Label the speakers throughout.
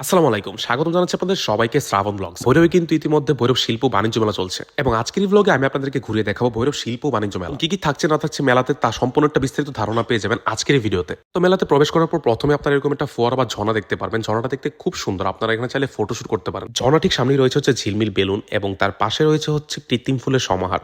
Speaker 1: আসসালামু আলাইকুম স্বাগত জানাচ্ছি আপনাদের সবাইকে শ্রাবণ ব্লগস। ভৈরবে কিন্তু ইতিমধ্যে ভৈরব শিল্প বাণিজ্য মেলা চলছে। এবং আজকের এই ব্লগে আমি আপনাদেরকে ঘুরিয়ে দেখাবো ভৈরব শিল্প বাণিজ্য মেলা। কি কি থাকছে না থাকছে মেলাতে তা সম্পূর্ণ একটা বিস্তারিত ধারণা পেয়ে যাবেন আজকের এই ভিডিওতে। তো মেলাতে প্রবেশ করার পর প্রথমে আপনারা এরকম একটা ফোয়ারা বা ঝর্ণা দেখতে পারবেন। ঝর্ণাটা দেখতে খুব সুন্দর। আপনারা এখানে চাইলে ফটোশুট করতে পারেন। ঝর্ণা ঠিক সামনেই রয়েছে হচ্ছে ঝিলমিল বেলুন এবং তার পাশে রয়েছে হচ্ছে কৃত্রিম ফুলের সমাহার।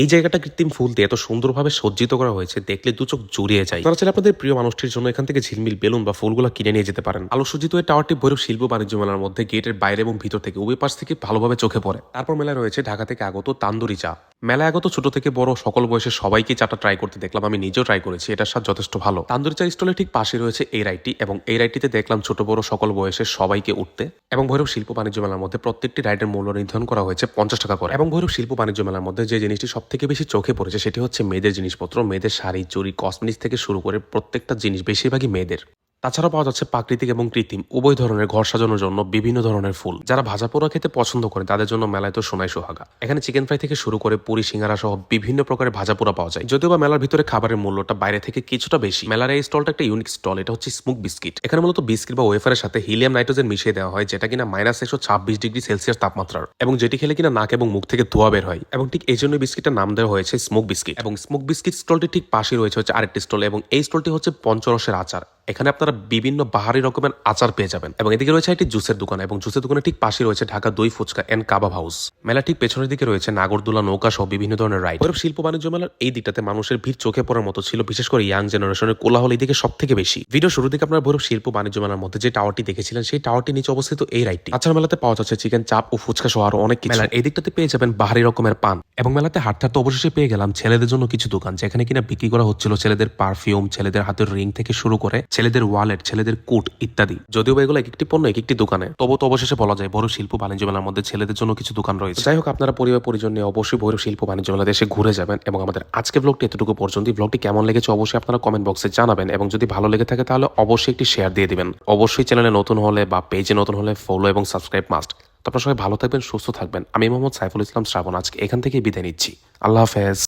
Speaker 1: এই জায়গাটা কৃত্রিম ফুল দিয়ে এত সুন্দরভাবে সজ্জিত করা হয়েছে, দেখলে দু চোখ জড়িয়ে যায়। তারা চাইলে আপনাদের প্রিয় মানুষটির জন্য এখান থেকে ঝিলমিল বেলুন বা ফুলগুলো কিনে নিয়ে যেতে পারেন। আলো সজ্জিত এই টাওয়ারটি ভৈরব শিল্প বাণিজ্য মেলার মধ্যে গেটের বাইরে এবং ভিতর থেকে উভয় পাশ থেকে ভালোভাবে চোখে পড়ে। তারপর মেলা রয়েছে ঢাকা থেকে আগত তান্দুরি চা। মেলায় আগত ছোট থেকে বড় সকল বয়সের সবাইকে চাটা ট্রাই করতে দেখলাম, আমি নিজেও ট্রাই করেছি, এটার স্বাদ যথেষ্ট ভালো। তান্দুরি চা স্টলের ঠিক পাশে রয়েছে এই রাইডটি এবং এই রাইডটিতে দেখলাম ছোট বড় সকল বয়সের সবাইকে উঠতে এবং ভৈরব শিল্প বাণিজ্য মেলার মধ্যে প্রত্যেকটি রাইডের মূল্য নির্ধারণ করা হয়েছে পঞ্চাশ টাকা করে। এবং ভৈরব শিল্প বাণিজ্য মেলার মধ্যে যে জিনিসটি সব থেকে বেশি চোখে পড়েছে সেটি হচ্ছে মেয়েদের জিনিসপত্র, মেয়েদের শাড়ি চুরি কসমেটিক্স থেকে শুরু করে প্রত্যেকটা জিনিস, বেশিরভাগই মেয়েদের। তাছাড়াও পাওয়া যাচ্ছে প্রাকৃতিক এবং কৃত্রিম। উভয় ধরনের ঘর সাজানোর জন্য বিভিন্ন ধরনের ফুল। যারা ভাজা পোড়া খেতে পছন্দ করে, তাদের জন্য মেলায় তো সোনাই সোহাগা। এখানে চিকেন ফ্রাই থেকে শুরু করে পুরি, সিঙ্গারা সহ বিভিন্ন প্রকারের ভাজা পোড়া পাওয়া যায়। যদিও বা মেলার ভিতরে খাবারের মূল্যটা বাইরে থেকে কিছুটা বেশি। মেলার এই স্টলটা একটা ইউনিক স্টল এটা হচ্ছে স্মুক বিস্কিট এখানে মূলত বিস্কিট বা ওয়েফারের সাথে হিলিয়াম নাইট্রোজেন মিশিয়ে দেওয়া হয়, যেটা কিনা মাইনাস একশো ছাব্বিশ ডিগ্রি সেলসিয়াস তাপমাত্রার। এবং যেটি খেলে কিনা নাক এবং মুখ থেকে ধোয়া বের হয়। এবং ঠিক এই জন্য বিস্কিটের নাম দেওয়া হয়েছে স্মোক বিস্কিট এবং স্মোক বিস্কিট স্টলটি ঠিক পাশে রয়েছে হচ্ছে আরেকটি স্টল এবং এই স্টলটি হচ্ছে পঞ্চরসের আচার। এখানে আপনারা বিভিন্ন বাহারি রকমের আচার পেয়ে যাবেন। এবং এদিকে রয়েছে একটি জুসের দোকান এবং জুসের দোকানের ঠিক পাশে রয়েছে ঢাকা দই, ফুচকা এন্ড কাবাব হাউস মেলা ঠিক পেছনের দিকে রয়েছে নাগরদোলা নৌকা সহ বিভিন্ন ধরনের রাইড শিল্প বাণিজ্য মেলার এই দিকটাতে মানুষের ভিড় চোখে পড়ার মতো ছিল, বিশেষ করে ইয়াং জেনারেশনের কোলাহল এই দিকে সব থেকে বেশি। ভিডিও শুরু থেকে আপনারা ভৈরব শিল্প বাণিজ্য মেলার মধ্যে যে টাওয়ারটি দেখেছিলেন, সেই টাওয়ারটি নিচে অবস্থিত এই রাইডটি আচার মেলাতে পাওয়া যাচ্ছে চিকেন চাপ ও ফুচকা সহ আরও অনেক কিছু। মেলার এই দিকটাতে পেয়ে যাবেন বাহারি রকমের পান। এবং মেলাতে হাঁটতে হাঁটতে অবশেষে পেয়ে গেলাম ছেলেদের জন্য কিছু দোকান, যেখানে কিনা বিক্রি করা হচ্ছিল ছেলেদের পারফিউম ছেলেদের হাতের রিং থেকে শুরু করে ছেলেদের ওয়ালেট ছেলেদের কোট ইত্যাদি। যদিও এগুলো এক একটি পণ্য এক একটি দোকানে তবু তো অবশেষে বলা যায় বড় শিল্প বাণিজ্য মেলার মধ্যে ছেলেদের জন্য কিছু দোকান রয়েছে। যাই হোক, আপনারা পরিবার, পরিজন নিয়ে অবশ্যই ভৈরব শিল্প বাণিজ্য মেলা দেশে ঘুরে যাবেন এবং আমাদের আজকে ব্লগটি এতটুকু পর্যন্ত। ব্লগটি কেমন লেগেছে অবশ্যই আপনারা কমেন্ট বক্সে জানাবেন এবং যদি ভালো লেগে থাকে তাহলে অবশ্যই একটি শেয়ার দিয়ে দিবেন। অবশ্যই চ্যানেলে নতুন হলে বা পেজে নতুন হলে ফলো এবং সাবস্ক্রাইব মাস্ট তো আপনারা সবাই ভালো থাকবেন, সুস্থ থাকবেন। আমি মোহাম্মদ সাইফুল ইসলাম, শ্রাবণ। আজকে এখান থেকে বিদায় নিচ্ছি। আল্লাহ হাফেজ।